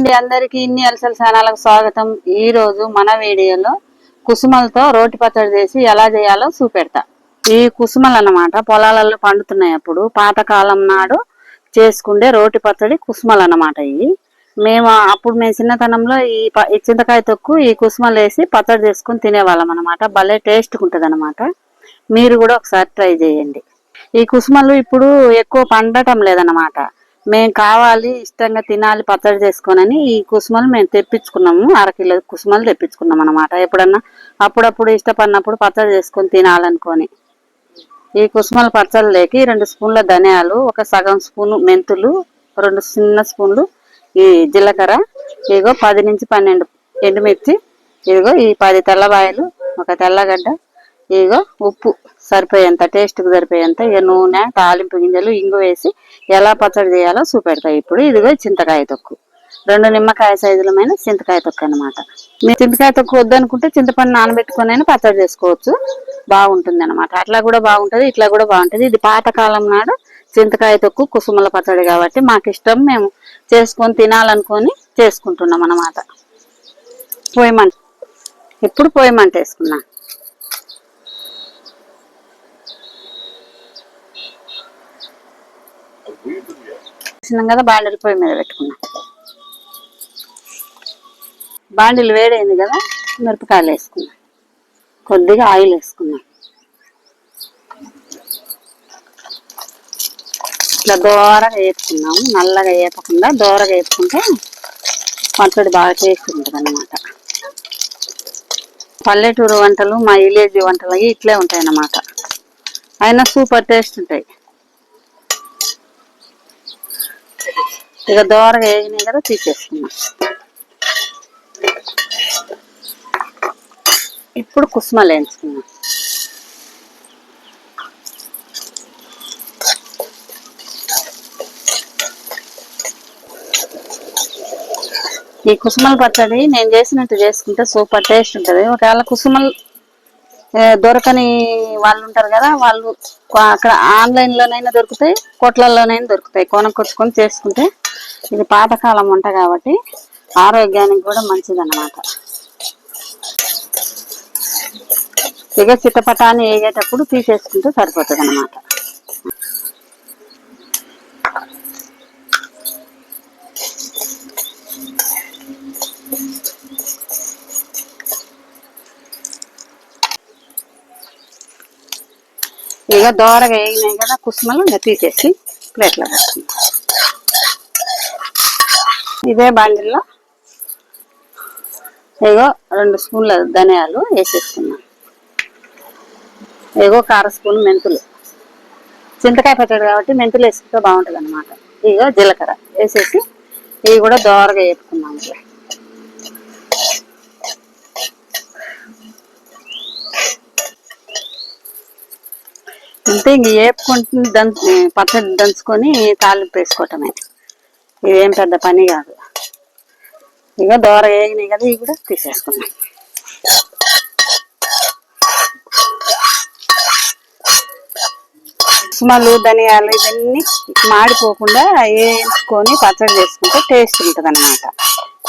అండి అందరికి ఇన్ని అలసల ఛానల్కి స్వాగతం. ఈ రోజు మన వీడియోలో కుసుమలతో రోటి పచ్చడి చేసి ఎలా చేయాలో చూపెడతా. ఈ కుసుమలు అన్నమాట పొలాలలో పండుతున్నాయి అప్పుడు. పాతకాలం నాడు చేసుకుండే రోటి పచ్చడి కుసుమలు అన్నమాట ఇవి. మేము అప్పుడు మేము చిన్నతనంలో ఈ ప- ఈ చింతకాయ తొక్కు ఈ కుసుమలు వేసి పచ్చడి చేసుకుని తినేవాళ్ళం అనమాట భలే టేస్ట్ ఉంటుంది అనమాట మీరు కూడా ఒకసారి ట్రై చేయండి. ఈ కుసుమలు ఇప్పుడు ఎక్కువ పండటం లేదన్నమాట. మేము కావాలి ఇష్టంగా తినాలి పచ్చడి చేసుకోనని ఈ కుసుమలు మేము తెప్పించుకున్నాము. అరకిలో కుసుమలు తెప్పించుకున్నాం అనమాట ఎప్పుడన్నా అప్పుడప్పుడు ఇష్టపడినప్పుడు పచ్చడి చేసుకొని తినాలనుకొని. ఈ కుసుమల పచ్చళ్ళలోకి రెండు స్పూన్ల ధనియాలు ఒక సగం స్పూను మెంతులు రెండు చిన్న స్పూన్లు ఈ జీలకర్ర ఇదిగో పది నుంచి పన్నెండు ఎండుమిర్చి ఇదిగో ఈ పది తెల్లబాయలు ఒక తెల్లగడ్డ ఇదిగో ఉప్పు. సరిపోయేంత టేస్ట్కి సరిపోయేంత ఇక నూనె తాలింపు గింజలు ఇంగు వేసి ఎలా పచ్చడి చేయాలో చూపెడతాయి ఇప్పుడు ఇదిగో చింతకాయ తొక్కు. రెండు నిమ్మకాయ సైజులమైన చింతకాయ తొక్కు అనమాట మీ చింతకాయ తొక్కు వద్దనుకుంటే చింతపండు నానబెట్టుకొని అయినా పచ్చడి చేసుకోవచ్చు. బాగుంటుంది అనమాట అట్లా కూడా బాగుంటుంది ఇట్లా కూడా బాగుంటుంది. ఇది పాతకాలం నాడు చింతకాయ తొక్కు కుసుమల పచ్చడి కాబట్టి మాకు ఇష్టం. మేము చేసుకొని తినాలనుకొని చేసుకుంటున్నాం అన్నమాట. పోయమంట ఇప్పుడు పోయమంట వేసుకున్నాను వేసినాం కదా బాండిల్ పొయ్యి మీద పెట్టుకున్నాం. బాండీలు వేడైంది కదా మిరపకాయలు వేసుకున్నాం. కొద్దిగా ఆయిల్ వేసుకున్నాం. ఇట్లా దోరగా వేసుకున్నాము నల్లగా వేపకుండా దోరగా వేసుకుంటే పచ్చడి బాగా టేస్ట్ ఉంటుంది అనమాట పల్లెటూరు వంటలు మా విలేజ్ వంటలు అవి ఇట్లే ఉంటాయి అన్నమాట అయినా సూపర్ టేస్ట్ ఉంటాయి. ఇక దోరగా వేగినాయి కదా తీసేసుకున్నాం ఇప్పుడు కుసుమలు వేయించుకున్నాం ఈ కుసుమల పచ్చడి నేను చేసినట్టు చేసుకుంటే సూపర్ టేస్ట్ ఉంటుంది. ఒకవేళ కుసుమలు దొరకని వాళ్ళు ఉంటారు కదా వాళ్ళు అక్కడ ఆన్లైన్ లోనైనా దొరుకుతాయి కొట్లలోనైనా దొరుకుతాయి. కొనుక్కొచ్చుకొని చేసుకుంటే ఇది పాతకాలం వంట కాబట్టి ఆరోగ్యానికి కూడా మంచిది అనమాట ఇక చిత్తపటాన్ని వేగేటప్పుడు తీసేసుకుంటే సరిపోతుంది అనమాట ఇక దోరగా వేగినాయి కదా కుసుమలు తీసేసి ప్లేట్లో పెట్టుకుంటాం ఇదే బాండిల్లో ఇగో రెండు స్పూన్ల ధనియాలు వేసేసుకున్నాం. ఇగో కార స్పూన్ మెంతులు. చింతకాయ పచ్చడి కాబట్టి మెంతులు వేసుకుంటే బాగుంటుంది అనమాట ఇగో జీలకర్ర వేసేసి ఇవి కూడా దోరగా వేపుకున్నాం అంతే ఇంక ఏపుకుంటుంది దంచు పచ్చడి దంచుకొని తాలింపు వేసుకోవటమే. ఇదేం పెద్ద పని కాదు. ఇక దోర వేగినాయి కదా ఇవి కూడా తీసేసుకున్నాం ఉస్మలు ధనియాలు ఇవన్నీ మాడిపోకుండా వేయించుకొని పచ్చడి చేసుకుంటే టేస్ట్ ఉంటుంది అనమాట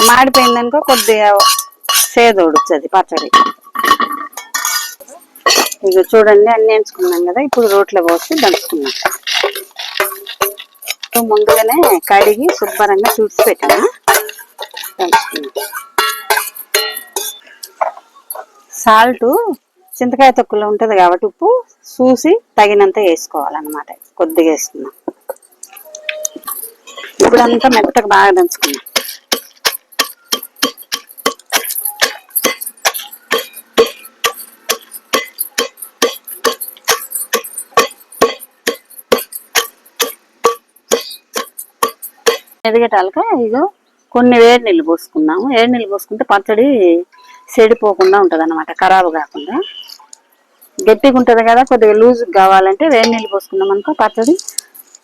మాడిపోయిందనుకో కొద్దిగా సేదోడుతుంది పచ్చడి. ఇక చూడండి అన్ని ఎంచుకున్నాం కదా ఇప్పుడు రోట్లో పోసి దంచుకున్నాం. ముందుగానే కడిగి శుభ్రంగా చూసి పెట్టాను. దంచుకున్నాం. సాల్ట్ చింతకాయ తొక్కులో ఉంటుంది కాబట్టి ఉప్పు చూసి తగినంత వేసుకోవాలన్నమాట. కొద్దిగా వేసుకున్నాం. ఇప్పుడంతా మెత్తగా బాగా దంచుకున్నాం. ఎదిగేటాలక? ఇగో కొన్ని వేడి నీళ్ళు పోసుకున్నాము. వేడి నీళ్ళు పోసుకుంటే పచ్చడి చెడిపోకుండా ఉంటుంది అనమాట ఖరాబ్ కాకుండా. గట్టిగా ఉంటుంది కదా కొద్దిగా లూజ్ కావాలంటే వేడి నీళ్ళు పోసుకున్నాం అనుకో పచ్చడి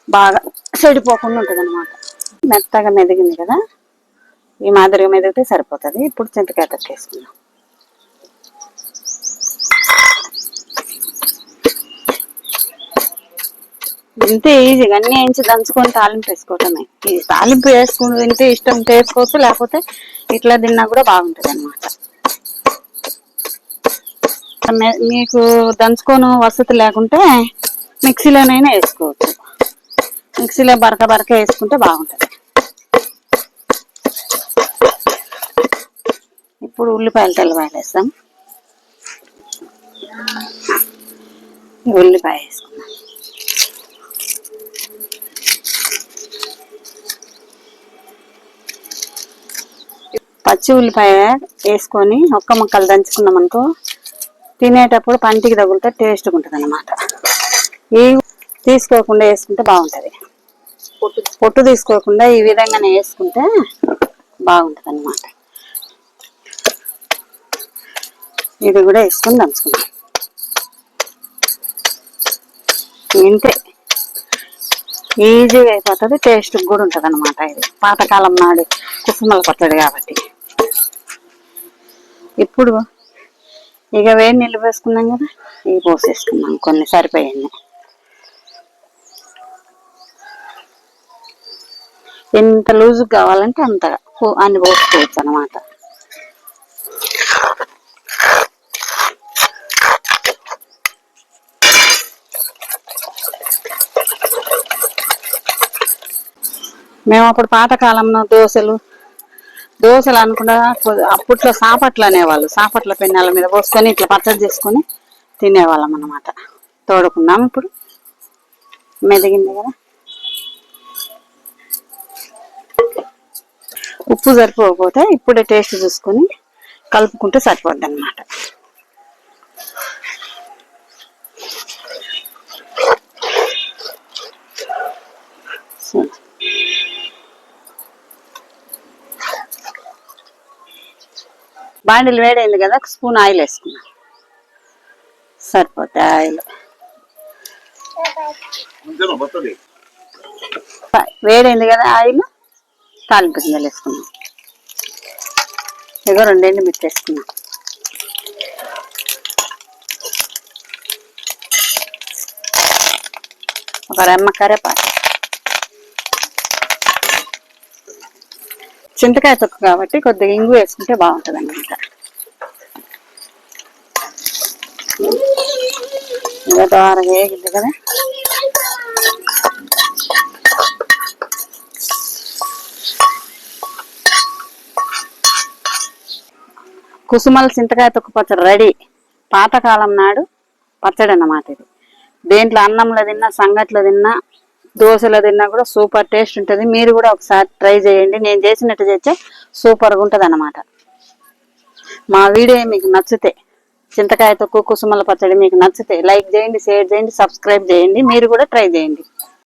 బాగా చెడిపోకుండా ఉంటుంది అనమాట మెత్తగా మెదిగింది కదా ఈ మాదిరిగా మెదిగితే సరిపోతుంది. ఇప్పుడు చింతకాయ తొక్కేసుకుందాం. ఇంతే ఈజీగా అన్ని వేయించి దంచుకొని తాలింపు వేసుకోవటమే. ఈ తాలింపు వేసుకుని తింటే ఇష్టం చేసుకోవచ్చు లేకపోతే ఇట్లా తిన్నా కూడా బాగుంటుంది అనమాట మీకు దంచుకోను వసతి లేకుంటే మిక్సీలోనైనా వేసుకోవచ్చు. మిక్సీలో బరక బరక వేసుకుంటే బాగుంటుంది. ఇప్పుడు ఉల్లిపాయలు తెల్లవాయలు వేస్తాం. ఉల్లిపాయ వేసుకున్నాం పచ్చి ఉల్లిపాయ వేసుకొని ఒక్క ముక్కలు దంచుకున్నాం అనుకో తినేటప్పుడు పంటికి తగులితే టేస్ట్గా ఉంటుంది అనమాట ఈ తీసుకోకుండా వేసుకుంటే బాగుంటుంది. పొట్టు పొట్టు తీసుకోకుండా ఈ విధంగానే వేసుకుంటే బాగుంటుంది అనమాట ఇది కూడా వేసుకొని దంచుకుందాం. ఇంతే. ఈజీగా అయిపోతుంది టేస్ట్ కూడా ఉంటుంది అనమాట ఇది. పాతకాలం నాడు కుసుమల పచ్చడి కాబట్టి. ఇప్పుడు ఇక వేడి నీళ్ళు వేసుకున్నాం కదా ఇవి పోసేసుకున్నాం. కొన్ని సరిపోయింది. ఎంత లూజు కావాలంటే అంతగా. అన్ని పోసుకోవచ్చు అనమాట మేము అప్పుడు పాతకాలంలో దోశలు దోశలు అనుకున్నా అప్పట్లో సాపట్లు అనేవాళ్ళు. సాపట్ల పెన్నాల మీద పోసుకొని ఇట్లా పచ్చడి చేసుకొని తినేవాళ్ళం అన్నమాట. తోడుకున్నాం ఇప్పుడు. మెదిగింది కదా. ఉప్పు సరిపోకపోతే ఇప్పుడే టేస్ట్ చూసుకొని కలుపుకుంటే సరిపోద్ది అనమాట బాండిల్ వేడైంది కదా ఒక స్పూన్ ఆయిల్ వేసుకున్నాం. సరిపోతే ఆయిల్. వేడైంది కదా ఆయిల్ తాలింపు గింజలు వేసుకున్నాం. ఇగో రెండేళ్ళు మిర్చి వేసుకున్నాం ఒక రెమ్మ కరేపాకు. చింతకాయ తొక్క కాబట్టి కొద్దిగా ఇంగు వేసుకుంటే బాగుంటుంది అన్నమాట ఇక వేగింది కదా. కుసుమల చింతకాయ తొక్కు పచ్చడి రెడీ. పాతకాలం నాడు పచ్చడి అన్నమాట ఇది. దేంట్లో అన్నంలో తిన్నా సంగట్లో తిన్నా దోశలో తిన్నా కూడా సూపర్ టేస్ట్ ఉంటుంది. మీరు కూడా ఒకసారి ట్రై చేయండి. నేను చేసినట్టు చేస్తే సూపర్గా ఉంటుంది అన్నమాట మా వీడియో మీకు నచ్చితే చింతకాయ తొక్కు కుసుమల పచ్చడి మీకు నచ్చితే లైక్ చేయండి షేర్ చేయండి సబ్స్క్రైబ్ చేయండి. మీరు కూడా ట్రై చేయండి.